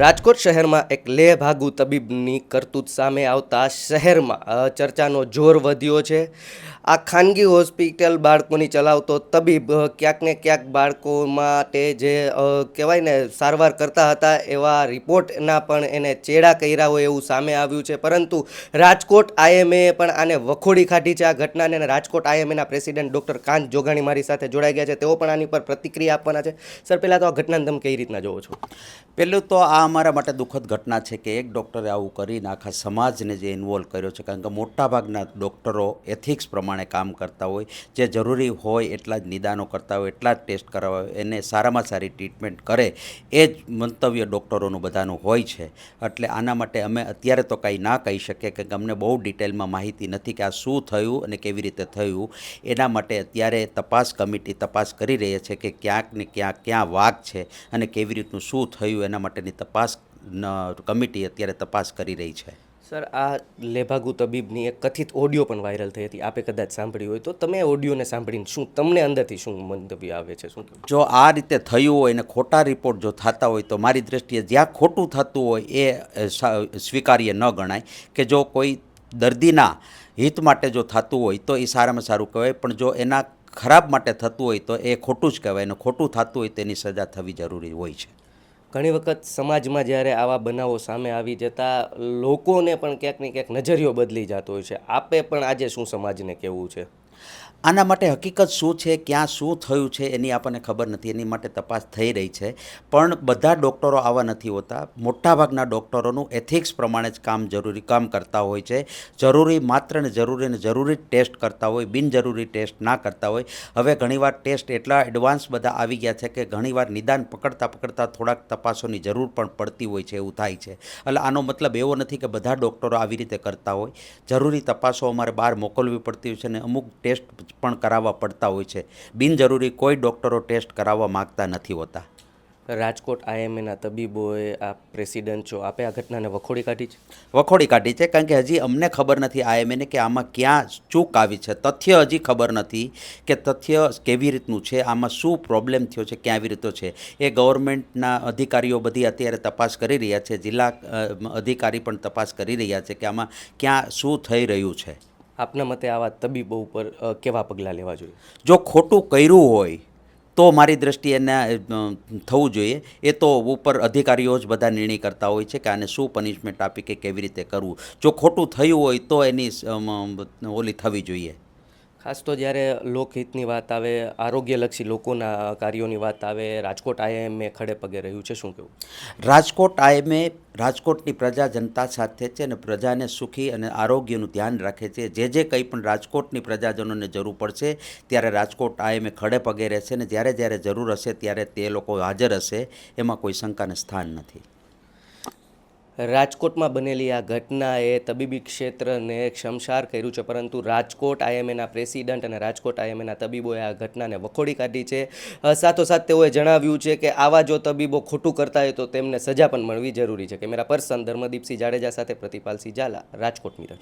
રાજકોટ શહેરમાં એક લે ભાગુ તબીબની કરતૂત સામે આવતા શહેરમાં ચર્ચાનો જોર વધ્યો છે. આ ખાનગી હોસ્પિટલ બાળકોની ચલાવતો તબીબ ક્યાંક ને ક્યાંક બાળકો માટે જે કહેવાય ને, સારવાર કરતા હતા એવા રિપોર્ટના પણ એને ચેડા કર્યા હોય એવું સામે આવ્યું છે. પરંતુ રાજકોટ આઈએમએ પણ આને વખોડી કાઢી છે આ ઘટનાને અને રાજકોટ આઈએમએના પ્રેસિડેન્ટ ડૉક્ટર કાંત જોગાણી મારી સાથે જોડાઈ ગયા છે. તેઓ પણ આની પર પ્રતિક્રિયા આપવાના છે. સર, પહેલાં તો આ ઘટનાને તમે કઈ રીતના જોવો છો? પહેલું તો આ અમારા માટે દુઃખદ ઘટના છે કે એક ડૉક્ટરે આવું કરીને આખા સમાજને જે ઇન્વોલ્વ કર્યો છે, કારણ કે મોટાભાગના ડૉક્ટરો એથિક્સ પ્રમાણે કામ કરતા હોય, જે જરૂરી હોય એટલા જ નિદાનો કરતા હોય, એટલા જ ટેસ્ટ કરાવવા હોય, એને સારામાં સારી ટ્રીટમેન્ટ કરે, એ જ મંતવ્ય ડૉક્ટરોનું બધાનું હોય છે. એટલે આના માટે અમે અત્યારે તો કાંઈ ના કહી શકીએ કે અમને બહુ ડિટેલમાં માહિતી નથી કે આ શું થયું અને કેવી રીતે થયું. એના માટે અત્યારે તપાસ કમિટી તપાસ કરી રહી છે કે ક્યાંક ને ક્યાંક ક્યાં વાક છે અને કેવી રીતનું શું થયું એના માટેની તપાસ ન- કમિટી અત્યારે તપાસ કરી રહી છે. સર આ લેભાગુ તબીબની એક કથિત ઓડિયો પણ વાયરલ થઈ હતી. આપે કદાચ સાંભળી હોય તો તમે ઓડિયોને સાંભળીને શું તમને અંદરથી શું મંતવ્ય આવે છે શું? જો આ રીતે થયું હોય અને ખોટા રિપોર્ટ જો થતા હોય તો મારી દૃષ્ટિએ જ્યાં ખોટું થતું હોય એ સ્વીકાર્ય ન ગણાય કે જો કોઈ દર્દીના હિત માટે જો થતું હોય તો એ સારામાં સારું કહેવાય. પણ જો એના ખરાબ માટે થતું હોય તો એ ખોટું જ કહેવાય અને ખોટું થતું હોય તેની સજા થવી જરૂરી હોય છે. ઘણી વખત સમાજમાં જ્યારે આવા બનાવો સામે આવી જતા લોકોને પણ ક્યાંક ને ક્યાંક નજરિયો બદલી જતો હોય છે. આપે પણ આજે શું સમાજને કહેવું છે? આના માટે હકીકત શું છે, ક્યાં શું થયું છે, એની આપણને ખબર નથી, એની માટે તપાસ થઈ રહી છે. પણ બધા ડૉક્ટરો આવા નથી હોતા. મોટાભાગના ડૉક્ટરોનું એથિક્સ પ્રમાણે જ કામ જરૂરી, કામ કરતા હોય છે. જરૂરી માત્ર ને જરૂરી ને જરૂરી ટેસ્ટ કરતા હોય, બિનજરૂરી ટેસ્ટ ના કરતા હોય. હવે ઘણીવાર ટેસ્ટ એટલા એડવાન્સ બધા આવી ગયા છે કે ઘણીવાર નિદાન પકડતા પકડતા થોડાક તપાસોની જરૂર પણ પડતી હોય છે, એવું થાય છે. એટલે આનો મતલબ એવો નથી કે બધા ડૉક્ટરો આવી રીતે કરતા હોય. જરૂરી તપાસો અમારે બહાર મોકલવી પડતી હોય છે અને અમુક ટેસ્ટ પણ કરાવવા પડતા હોય છે. બિનજરૂરી કોઈ ડૉક્ટરો ટેસ્ટ કરાવવા માગતા નથી હોતા. રાજકોટ આઈએમએના તબીબોએ આ પ્રેસિડેન્ટ છો આપે આ ઘટનાને વખોડી કાઢી છે? વખોડી કાઢી છે કારણ કે હજી અમને ખબર નથી આઈએમએને કે આમાં ક્યાં ચૂક આવી છે. તથ્ય હજી ખબર નથી કે તથ્ય કેવી રીતનું છે આમાં શું પ્રોબ્લેમ થયો છે ક્યાં આવી રીતો છે. એ ગવર્મેન્ટના અધિકારીઓ બધી અત્યારે તપાસ કરી રહ્યા છે જિલ્લા અધિકારી પણ તપાસ કરી રહ્યા છે કે આમાં ક્યાં શું થઈ રહ્યું છે. આપના મતે આવા તબીબો ઉપર કેવા પગલાં લેવા જોઈએ? જો ખોટું કર્યું હોય, તો મારી દ્રષ્ટિએ એને થવું જોઈએ. એ તો ઉપર અધિકારીઓ જ બધા નિર્ણય કરતા હોય છે કે આને શું પનિશમેન્ટ આપી કે કેવી રીતે કરવું. જો ખોટું થયું હોય, તો એની ઓલી થવી જોઈએ. ખાસ તો જ્યારે લોકહિતની વાત આવે, આરોગ્યલક્ષી લોકોના કાર્યોની વાત આવે, રાજકોટ આઈએમએ ખડે પગે રહ્યું છે, શું કહેવું? રાજકોટ આઈએમએ રાજકોટની પ્રજા જનતા સાથે છે અને પ્રજાને સુખી અને આરોગ્યનું ધ્યાન રાખે છે. જે જે કંઈ પણ રાજકોટની પ્રજાજનોને જરૂર પડશે, ત્યારે રાજકોટ આઈએમએ ખડે પગે રહેશે અને જ્યારે જ્યારે જરૂર હશે, ત્યારે તે લોકો હાજર હશે, એમાં કોઈ શંકાને સ્થાન નથી. રાજકોટમાં બનેલી આ ઘટનાએ તબીબી ક્ષેત્રને શમશાર કર્યું છે, પરંતુ રાજકોટ આઈએમએના પ્રેસિડન્ટ અને રાજકોટ આઈએમએના તબીબોએ આ ઘટનાને વખોડી કાઢી છે. સાથોસાથ તેઓએ જણાવ્યું છે કે આવા જો તબીબો ખોટું કરતા હોય તો તેમને સજા પણ મળવી જરૂરી છે. કેમેરા પર્સન ધર્મદીપસિંહ જાડેજા સાથે પ્રતિપાલસિંહ ઝાલા, રાજકોટ મિરર.